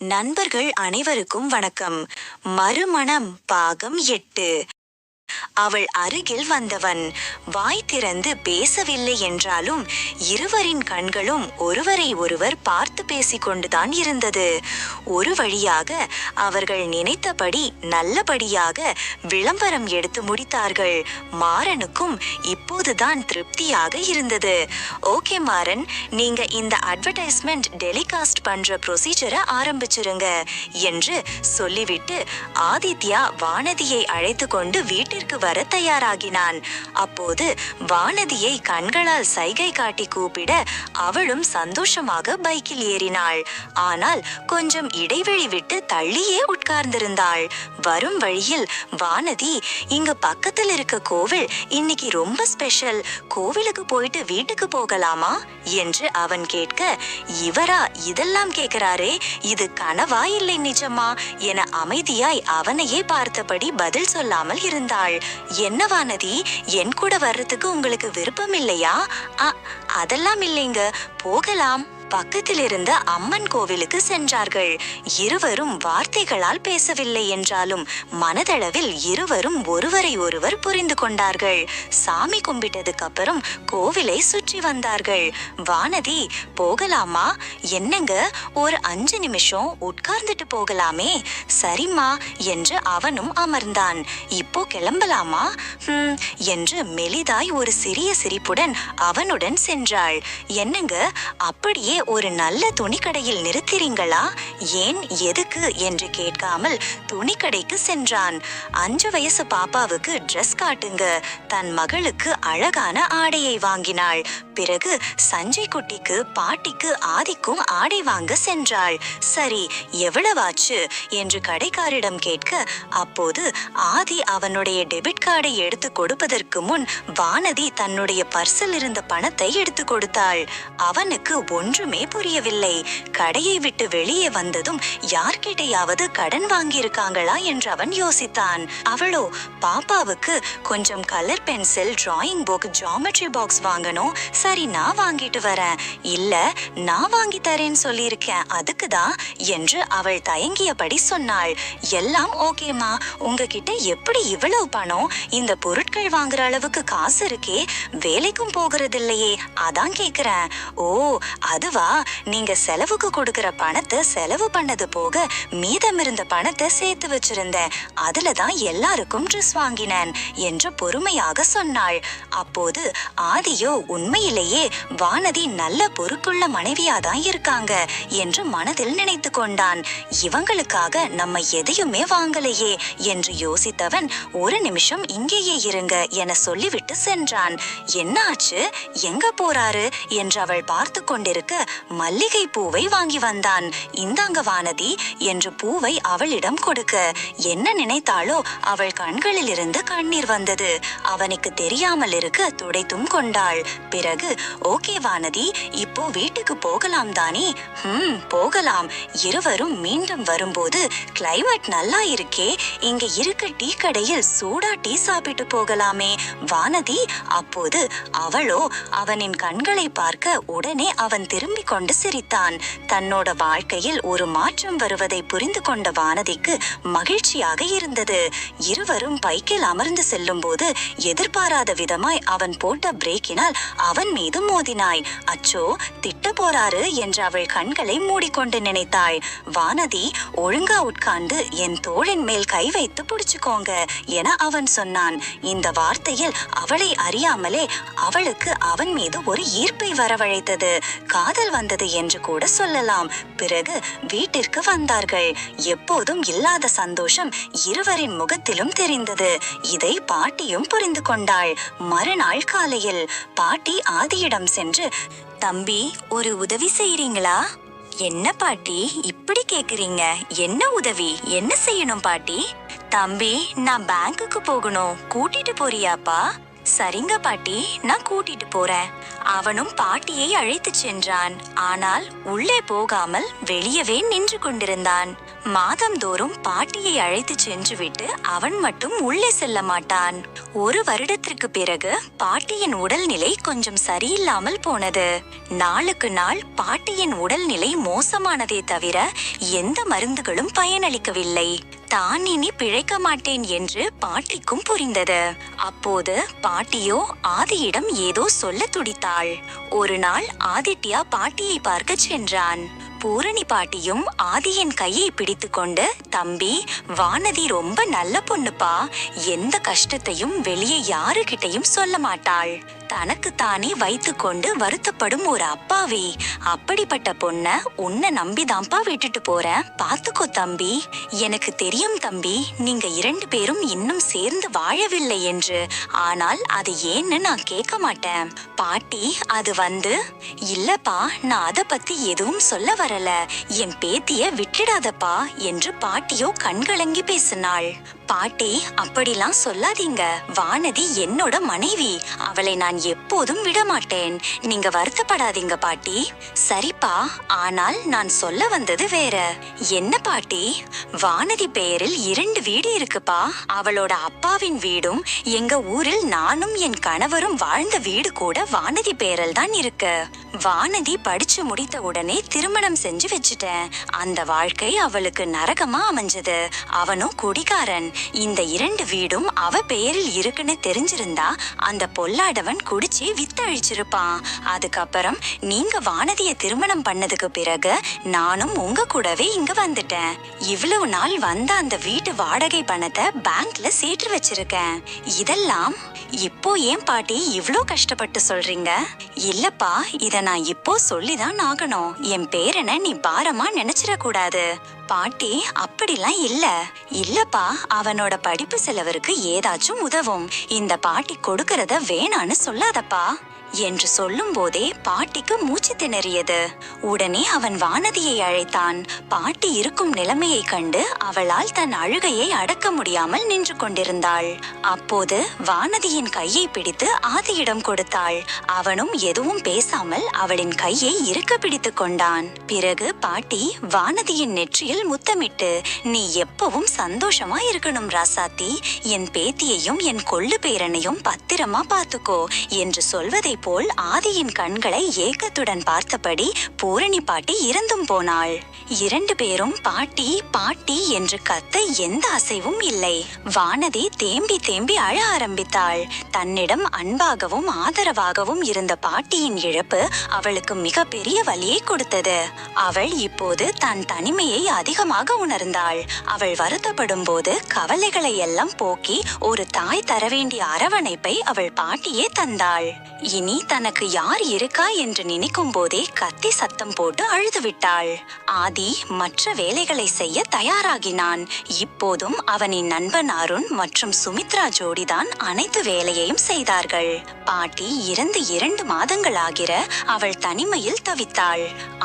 நண்பர்கள் அனைவருக்கும் வணக்கம். மறுமணம் பாகம் எட்டு. அவள் அருகில் வந்தவன். வாய் திறந்து பேசவில்லை என்றாலும் இருவரின் கண்களும் ஒருவரை ஒருவர் பார்த்து பேசிக்கொண்டுதான் இருந்தது. ஒரு வழியாக அவர்கள் நினைத்தபடி நல்லபடியாக விளம்பரம் எடுத்து முடித்தார்கள். மாறனுக்கும் இப்போதுதான் திருப்தியாக இருந்தது. ஓகே மாறன் நீங்க இந்த அட்வர்டைஸ்மெண்ட் டெலிகாஸ்ட் பண்ற ப்ரொசீஜரை ஆரம்பிச்சிருங்க என்று சொல்லிவிட்டு ஆதித்யா வானதியை அழைத்து கொண்டு வீட்டிற்கு வர தயாராகினான். அப்போது வானதியை கண்களால் சைகை காட்டி கூப்பிட அவளும் சந்தோஷமாக பைக்கில் ஏறினாள். ஆனால் கொஞ்சம் இடைவெளி விட்டு தள்ளியே உட்கார்ந்திருந்தாள். வரும் வழியில் வானதி இங்க பக்கத்தில் இருக்க கோவில் இன்னைக்கு ரொம்ப ஸ்பெஷல். கோவிலுக்கு போயிட்டு வீட்டுக்கு போகலாமா? என்று அவன் கேட்க இவரா இதெல்லாம் கேட்கிறாரே இது கனவா இல்லை நிஜமா? என அமைதியாய் அவனையே பார்த்தபடி பதில் சொல்லாமல் இருந்தாள். என்னவானதி என் கூட வர்றதுக்கு உங்களுக்கு விருப்பம் இல்லையா? அதெல்லாம் இல்லைங்க. போகலாம். பக்கத்தில் இருந்த அம்மன் கோவிலுக்கு சென்றார்கள். இருவரும் வார்த்தைகளால் பேசவில்லை என்றாலும் மனதளவில் இருவரும் ஒருவரை ஒருவர் புரிந்து கொண்டார்கள். சாமி கும்பிட்டதுக்கு அப்புறம் கோவிலை சுற்றி வந்தார்கள். வானதி போகலாமா? என்னங்க? ஒரு அஞ்சு நிமிஷம் உட்கார்ந்துட்டு போகலாமே. சரிம்மா என்று அவனும் அமர்ந்தான். இப்போ கிளம்பலாமா? என்று மெலிதாய் ஒரு சிறிய சிரிப்புடன் அவனுடன் சென்றாள். என்னங்க? அப்படியே ஒரு நல்ல துணிக்கடையில் நிறுத்திறீங்களா? ஏன் எதுக்கு என்று கேட்காமல் துணிக்கடைக்கு சென்றான். அஞ்சு வயசு பாப்பாவுக்கு ட்ரெஸ் காட்டுங்க. தன் மகளுக்கு அழகான ஆடையை வாங்கினாள். பிறகு சஞ்சய் குட்டிக்கு பாட்டிக்கு ஆதிக்கும் ஆடை வாங்க சென்றாள். சரி எவ்வளவாச்சு? என்று கடைக்காரிடம் கேட்க அப்போது ஆதி அவனுடைய டெபிட் கார்டை எடுத்து கொடுப்பதற்கு முன் வானதி தன்னுடைய பர்சில் இருந்த பணத்தை எடுத்து கொடுத்தாள். அவனுக்கு ஒன்று ஒன்றுமே புரியவில்லை. கடையை விட்டு வெளியே வந்ததும் யார்கிட்டயாவது கடன் வாங்கியிருக்காங்களா என்று அவன் யோசித்தான். அவளோ பாப்பாவுக்கு கொஞ்சம் colour pencil drawing book geometry box வாங்கணும். சரி நான் வாங்கிட்டு வரேன். இல்ல நான் வாங்கி தரேன்னு சொல்லியிருக்கேன். அதுக்கு தான் என்று அவள் தயங்கியபடி சொன்னாள். எல்லாம் ஓகேம்மா உங்ககிட்ட எப்படி இவ்வளவு பணம்? இந்த பொருட்கள் வாங்குற அளவுக்கு காசு இருக்கே. வேலைக்கும் போகிறதில்லையே. அதான் கேக்குறேன். ஓ அதுவா நீங்க செலவுக்கு கொடுக்கிற பணத்தை செலவு பண்ணது போக மீதம் இருந்த பணத்தை சேர்த்து வச்சிருந்தேன். அதுல தான் எல்லாருக்கும் ட்ரெஸ் வாங்கினேன் என்று பொறுமையாக சொன்னாள். அப்போது ஆதியோ உண்மையிலேயே வானதி நல்ல பொறுப்புள்ள மனைவியா தான் இருக்காங்க என்று மனதில் நினைத்து கொண்டான். இவங்களுக்காக நம்ம எதையுமே வாங்கலையே என்று யோசித்தவன் ஒரு நிமிஷம் இங்கேயே இருங்க என சொல்லிவிட்டு சென்றான். என்ன ஆச்சு எங்க போறாரு? என்று அவள் பார்த்து கொண்டிருக்க மல்லிகை பூவை வாங்கி வந்தான். இந்தாங்க வானதி என்று பூவை அவளிடம் கொடுக்க. என்ன நினைத்தாளோ அவள் கண்களில் இருந்து கண்ணீர் வந்தது. அவனுக்கு தெரியாமல் இருக்க துடைத்தும் கொண்டாள். பிறகு ஓகே வானதி இப்போ வீட்டுக்கு போகலாம் தானே? ஹம் போகலாம். இருவரும் மீண்டும் வரும்போது கிளைமேட் நல்லா இருக்கே. இங்க இருக்க டீ கடையில் சூடா டீ சாப்பிட்டு போகலாமே. வானதி அப்போது அவளோ அவனின் கண்களை பார்க்க உடனே அவன் திரும்பிக் கொண்டு சிரித்தான். தன்னோட வாழ்க்கையில் ஒரு மாற்றம் வருவதை புரிந்து கொண்ட வானதிக்கு மகிழ்ச்சியாக இருந்தது. இருவரும் பைக்கில் அமர்ந்து செல்லும் போது எதிர்பாராத விதமாய் அவன் போட்ட பிரேக்கினால் அவன் மீது மோதினாய். அச்சோ திட்ட போறாரு என்று அவள் கண்களை மூடிக்கொண்டு நினைத்தாள். வானதி ஒழுங்கா உட்கார்ந்து என் தோழின் மேல் கை வைத்து புடிச்சுக்கோங்க என அவன் சொன்னான். இந்த வார்த்தையில் அவளை அறியாமலே அவளுக்கு அவன் மீது ஒரு ஈர்ப்பை வரவழைத்தது. காதல் வந்தது என்று கூட சொல்லலாம். பிறகு வீட்டிற்கு வந்தார்கள். எப்போதும் இல்லாத சந்தோஷம் இருவரின் முகத்திலும் தெரிந்தது. இதை பாட்டியும் புரிந்து கொண்டாள். மறுநாள் காலையில் பாட்டி ஆதியிடம் சென்று தம்பி ஒரு உதவி செய்றீங்களா? என்ன பாட்டி? இப்படி கேக்குறீங்க. என்ன உதவி? என்ன செய்யணும் பாட்டி? தம்பி நான் பேங்க்குக்கு போகணும். கூட்டிட்டு போறியாப்பா? சரிங்க பாட்டி. நான் கூட்டிட்டு போறேன். அவனும் பாட்டியை அழைத்துச் சென்றான். ஆனால் உள்ளே போகாமல் வெளியவே நின்று கொண்டிருந்தான். மாதந்தோறும் பாட்டியை அழைத்து சென்றுவிட்டு அவன் மட்டும் உள்ளே செல்ல மாட்டான். ஒரு வருடத்திற்கு பிறகு பாட்டியின் உடல்நிலை கொஞ்சம் சரியில்லாமல் போனது. நாளுக்கு நாள் பாட்டியின் உடல்நிலை மோசமானதே தவிர எந்த மருந்துகளும் பயனளிக்கவில்லை. தான் இனி பிழைக்க மாட்டேன் என்று பாட்டிக்கும் புரிந்தது. அப்போது பாட்டியோ ஆதியிடம் ஏதோ சொல்ல துடித்தாள். ஒரு நாள் ஆதித்யா பாட்டியை பார்க்க சென்றான். பூரணி பாட்டியும் ஆதியின் கையை பிடித்துக்கொண்டு தம்பி வானதி ரொம்ப நல்ல பொண்ணுப்பா. எந்த கஷ்டத்தையும் வெளியே யாருகிட்டையும் சொல்ல மாட்டாள். தனக்குத்தானே தானே வைத்துக்கொண்டு வருத்தப்படும் ஒரு அப்பாவி. அப்படிப்பட்ட பொண்ண உன்னை நம்பிதான்ப்பா விட்டுட்டு போறேன். பாத்துக்கோ தம்பி. எனக்கு தெரியும் தம்பி நீங்க இரண்டு பேரும் இன்னும் சேர்ந்து வாழவில்லை என்று. ஆனால் அது ஏன்னு நான் கேட்க மாட்டேன். பாட்டி அது வந்து இல்லப்பா நான் அத பத்தி எதுவும் சொல்ல வரல. என் பேத்திய விட்டுடாதப்பா என்று பாட்டியோ கண்கலங்கி பேசினாள். பாட்டி அப்படிலாம் சொல்லாதீங்க. வானதி என்னோட மனைவி. அவளை நான் எப்போதும் விட மாட்டேன் நீங்க வருத்தப்படாதீங்க பாட்டி. சரிப்பா ஆனால் நான் சொல்ல வந்தது வேற. என்ன பாட்டி? வானதி பெயரில் இரண்டு வீடு இருக்குப்பா. அவளோட அப்பாவின் வீடும் எங்க ஊரில் நானும் என் கணவரும் வாழ்ந்த வீடு கூட வானதி பெயரில் தான் இருக்கு. வானதி படிச்சு முடித்த உடனே திருமணம் செஞ்சு வச்சுட்டேன். அந்த வாழ்க்கை அவளுக்கு நரகமா அமைஞ்சது. அவனும் குடிகாரன். இந்த இரண்டு வீடும் அவ பெயரில் இருக்குன்னு தெரிஞ்சிருந்தா அந்த பொல்லாடவன் குடிச்சு வித்தழிச்சிருப்பான் அதுக்கப்புறம் நீங்க வானதிய திருமணம் பண்ணதுக்கு பிறகு நானும் உங்க கூடவே இங்க வந்துட்டேன். இவ்வளவு நாள் வந்த அந்த வீட்டு வாடகை பணத்தை பேங்க்ல சேர்த்து வச்சிருக்கேன். இதெல்லாம் இப்போ ஏன் பாட்டி இவ்ளோ கஷ்டப்பட்டு சொல்றீங்க? இல்லப்பா இத நான் இப்போ சொல்லிதான் ஆகணும். என் பேரனை நீ பாரமா நினைச்சிட கூடாது பாட்டி அப்படிலாம் இல்ல. இல்லப்பா அவனோட படிப்பு செலவருக்கு ஏதாச்சும் உதவும். இந்த பாட்டி கொடுக்கறத வேணான்னு சொல்லாதப்பா. என்று சொல்லும் போதே பாட்டிக்கு மூச்சு திணறியது. உடனே அவன் வானதியை அழைத்தான். பாட்டி இருக்கும் நிலைமையை கண்டு அவளால் தன் அழுகையை அடக்க முடியாமல் நின்று கொண்டிருந்தாள். அப்போது வானதியின் கையை பிடித்து ஆதியிடம் கொடுத்தாள். அவனும் எதுவும் பேசாமல் அவளின் கையை இருக்க பிடித்துக் கொண்டான். பிறகு பாட்டி வானதியின் நெற்றியில் முத்தமிட்டு நீ எப்பவும் சந்தோஷமா இருக்கணும் ராசாத்தி. என் பேத்தியையும் என் கொள்ளு பேரனையும் பத்திரமா பார்த்துக்கோ என்று சொல்வதை போல் ஆதியின் கண்களை ஏக்கத்துடன் பார்த்தபடி பூரணி பாட்டி இறந்தும் போனாள். இரண்டு பேரும் பாட்டி பாட்டி என்று கத்த எந்த அசைவும் இல்லை. வானதி தேம்பி தேம்பி அழ ஆரம்பித்தாள். தன்னிடம் அன்பாகவும் ஆதரவாகவும் இருந்த பாட்டியின் இழப்பு அவளுக்கு மிக பெரிய வலியை கொடுத்தது. அவள் இப்போது தன் தனிமையை அதிகமாக உணர்ந்தாள். அவள் வருத்தப்படும் போது கவலைகளை எல்லாம் போக்கி ஒரு தாய் தர வேண்டிய அரவணைப்பை அவள் பாட்டியே தந்தாள். இனி தனக்கு யார் இருக்கா என்று நினைக்கும் போதே கத்தி சத்தம் போட்டு அழுது விட்டாள் ஆதி மற்ற வேலைகளை செய்ய தயாராகினான். இப்போதும் அவனின் நண்பன் அருண் மற்றும் சுமித்ரா ஜோடிதான் அனைத்து வேலையையும் செய்தார்கள். பாட்டி இறந்து இரண்டு மாதங்களாகிற அவள் தனிமையில் தவித்தாள்.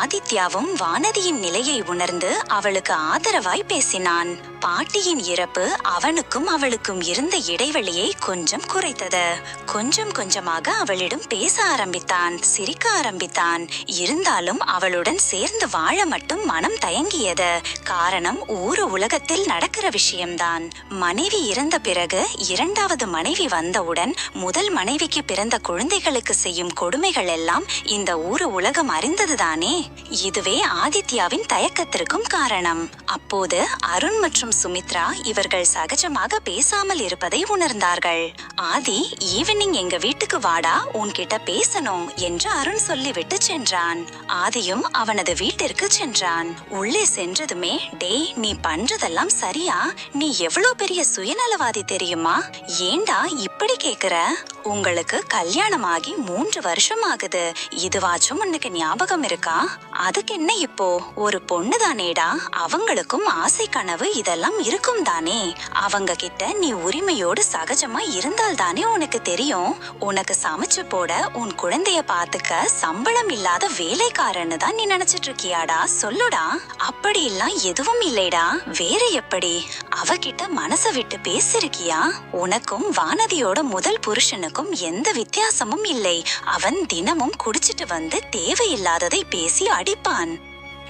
ஆதித்யாவும் வானதியின் நிலையை உணர்ந்து அவளுக்கு ஆதரவாய் பேசினான். பாட்டியின் இறப்பு அவனுக்கும் அவளுக்கும் இருந்த இடைவெளியை கொஞ்சம் குறைத்தது. கொஞ்சம் கொஞ்சமாக அவளிடம் பேச ஆரம்பித்தான் சிரிக்க ஆரம்பித்தான். இருந்தாலும் அவளுடன் சேர்ந்து வாழ மட்டும் மனம் தயங்கியது. காரணம் ஊரு உலகத்தில் நடக்கிற விஷயம்தான். மனைவி இறந்த பிறகு இரண்டாவது மனைவி வந்தவுடன் முதல் மனைவிக்கு பிறந்த குழந்தைகளுக்கு செய்யும் கொடுமைகள் எல்லாம் இந்த ஊரு உலகம் அறிந்ததுதானே? இதுவே ஆதித்யாவின் தயக்கத்திற்கும் காரணம். அப்போது அருண் மற்றும் சுமித்ரா இவர்கள் சகஜமாக பேசாமல் இருப்பதை உணர்ந்தார்கள். ஆதி ஈவினிங் எங்க வீட்டுக்கு வாடா உன் உன்கிட்ட பேசணும் என்று அருண் சொல்லிவிட்டு சென்றான். ஆதியும் அவனது வீட்டிற்கு சென்றான். உள்ளே சென்றதுமே டேய் நீ பண்றதெல்லாம் சரியா? நீ எவ்வளவு பெரிய சுயநலவாதி தெரியுமா? ஏண்டா இப்படி கேக்குற? உங்களுக்கு கல்யாணம் ஆகி மூன்று வருஷம் ஆகுது இதுவாச்சும் உனக்கு ஞாபகம் இருக்கா? அதுக்கு என்ன இப்போ? ஒரு பொண்ணு தானேடா அவங்களுக்கும் ஆசை கனவு இதெல்லாம் இருக்கும் தானே. அவங்க கிட்ட நீ உரிமையோடு சகஜமா இருந்தால் தானே உனக்கு தெரியும். உனக்கு சமைச்சு போட உன் குழந்தைய பாத்துக்க சம்பளம் இல்லாத வேலைக்காரன்னு தான் நீ நினைச்சிட்டு இருக்கியாடா சொல்லுடா. அப்படி எல்லாம் எதுவும் இல்லைடா. வேற எப்படி? அவகிட்ட மனசை விட்டு பேசிருக்கியா? உனக்கும் வானதியோட முதல் புருஷனுக்கும் எந்த வித்தியாசமும் இல்லை. அவன் தினமும் குடிச்சிட்டு வந்து தேவையில்லாததை பேசி அடிப்பான்.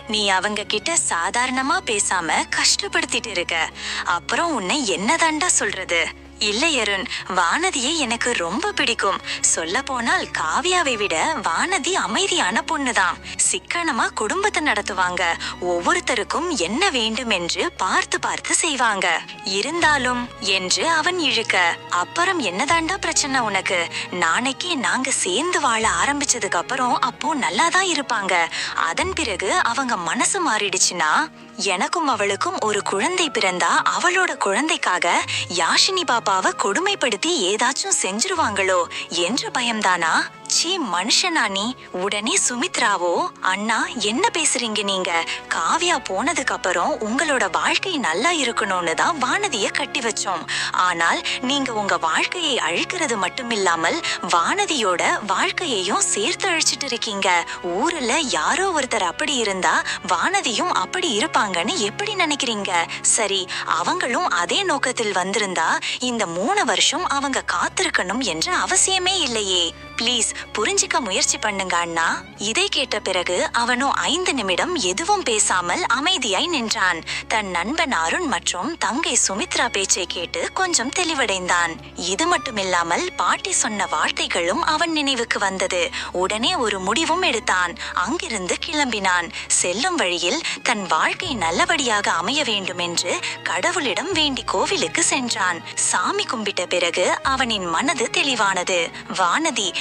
நீ அவங்க கிட்ட சாதாரணமா பேசாம கஷ்டப்படுத்திட்டு இருக்க. அப்புறம் உன்னை என்னதாண்டா சொல்றது? இல்லை அருண் வானதியை எனக்கு ரொம்ப பிடிக்கும். சொல்ல போனால் காவியாவை விட வானதி அமைதியான பொண்ணுதான். சிக்கனமா குடும்பத்தை நடத்துவாங்க. ஒவ்வொருத்தருக்கும் என்ன வேண்டும் என்று பார்த்து பார்த்து செய்வாங்க. இருந்தாலும் என்று அவன் இழுக்க அப்புறம் என்னதாண்டா பிரச்சனை உனக்கு? நாளைக்கு நாங்க சேர்ந்து வாழ ஆரம்பிச்சதுக்கு அப்புறம் அப்போ நல்லாதான் இருப்பாங்க. அதன் பிறகு அவங்க மனசு மாறிடுச்சுன்னா எனக்கும் அவளுக்கும் ஒரு குழந்தை பிறந்தா அவளோட குழந்தைக்காக யாஷினி பாப்பாவை கொடுமைப்படுத்தி ஏதாச்சும் செஞ்சிருவாங்களோ என்ற பயம்தானா? சீ மனுஷனா நீ? உடனே சுமித்ராவோ அண்ணா என்ன பேசுறீங்க நீங்க? காவியா போனதுக்கு அப்புறம் உங்களோட வாழ்க்கை நல்லா இருக்கணும்னு தான் வானதிய கட்டி வச்சோம். ஆனால் நீங்க உங்க வாழ்க்கையை அழிக்கிறது மட்டும் இல்லாமல் வானதியோட வாழ்க்கையையும் சேர்த்து அழிச்சிட்டு இருக்கீங்க. ஊர்ல யாரோ ஒருத்தர் அப்படி இருந்தா வானதியும் அப்படி இருப்பாங்கன்னு எப்படி நினைக்கிறீங்க? சரி அவங்களும் அதே நோக்கத்தில் வந்திருந்தா இந்த மூணு வருஷம் அவங்க காத்திருக்கணும் என்ற அவசியமே இல்லையே. ப்ளீஸ் புரிஞ்சுக்க முயற்சி பண்ணுங்க அண்ணா. இதை கேட்ட பிறகு அவனோ ஐந்து நிமிடம் எதுவும் பேசாமல் அமைதியாய் நின்றான். தன் நண்பன் அருண் மற்றும் தங்கை சுமித்ரா பேச்சை கேட்டு கொஞ்சம் தெளிவடைந்தான். இது மட்டுமில்லாமல் பாட்டி சொன்ன வார்த்தைகளும் அவன் நினைவுக்கு வந்தது. உடனே ஒரு முடிவும் எடுத்தான். அங்கிருந்து கிளம்பினான். செல்லும் வழியில் தன் வாழ்க்கை நல்லபடியாக அமைய வேண்டும் என்று கடவுளிடம் வேண்டி கோவிலுக்கு சென்றான். சாமி கும்பிட்ட பிறகு அவனின் மனது தெளிவானது. வானதி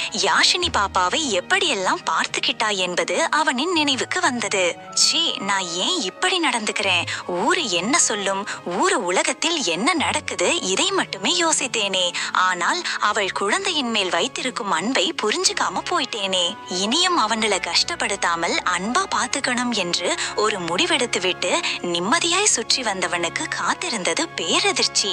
யாஷினி பாப்பாவை எப்படியெல்லாம் பார்த்துக்கிட்டா என்பது அவனின் நினைவுக்கு வந்தது. ஷீ நான் ஏன் இப்படி நடந்துக்கிறேன்? ஊரு என்ன சொல்லும்? ஊரு உலகத்தில் என்ன நடக்குது? இதை மட்டுமே யோசித்தேனே. ஆனால் அவள் குழந்தையின் மேல் வைத்திருக்கும் அன்பை புரிஞ்சுக்காம போயிட்டேனே. இனியும் அவங்கள கஷ்டப்படுத்தாமல் அன்பா பார்த்துக்கணும் என்று ஒரு முடிவெடுத்து விட்டு நிம்மதியாய் சுற்றி வந்தவனுக்கு காத்திருந்தது பேரதிர்ச்சி.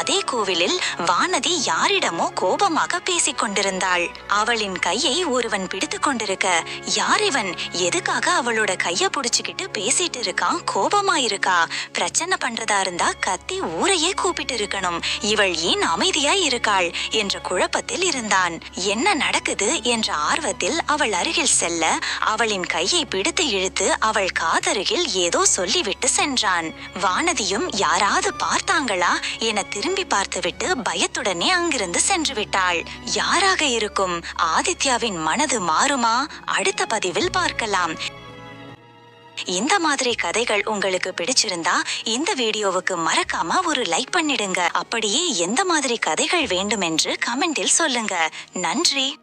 அதே கோவிலில் வானதி யாரிடமோ கோபமாக பேசிக் கொண்டிருந்தாள் அவளின் கையை ஒருவன் பிடித்து கொண்டிருக்க யார் இவன்? எதுக்காக அவளோட கைய புடிச்சுக்கிட்டு பேசிட்டு இருக்கான்? கோபமா இருக்கா பிரச்சனை பண்றதா இருந்தா கத்தி ஊரையே கூப்பிட்டு இருக்கணும். இவள் ஏன் அமைதியாய் இருக்காள் என்ற குழப்பத்தில் இருந்தான். என்ன நடக்குது என்ற ஆர்வத்தில் அவள் அருகில் செல்ல அவளின் கையை பிடித்து இழுத்து அவள் காதருகில் ஏதோ சொல்லிவிட்டு சென்றான். வானதியும் யாராவது பார்த்தாங்களா? என திரும்பி பார்த்துவிட்டு பயத்துடனே அங்கிருந்து சென்று விட்டாள். யாராக இருக்கும்? ஆதித்யாவின் மனது மாறுமா? அடுத்த பதிவில் பார்க்கலாம். இந்த மாதிரி கதைகள் உங்களுக்கு பிடிச்சிருந்தா இந்த வீடியோவுக்கு மறக்காம ஒரு லைக் பண்ணிடுங்க. அப்படியே எந்த மாதிரி கதைகள் வேண்டும் என்று கமெண்டில் சொல்லுங்க. நன்றி.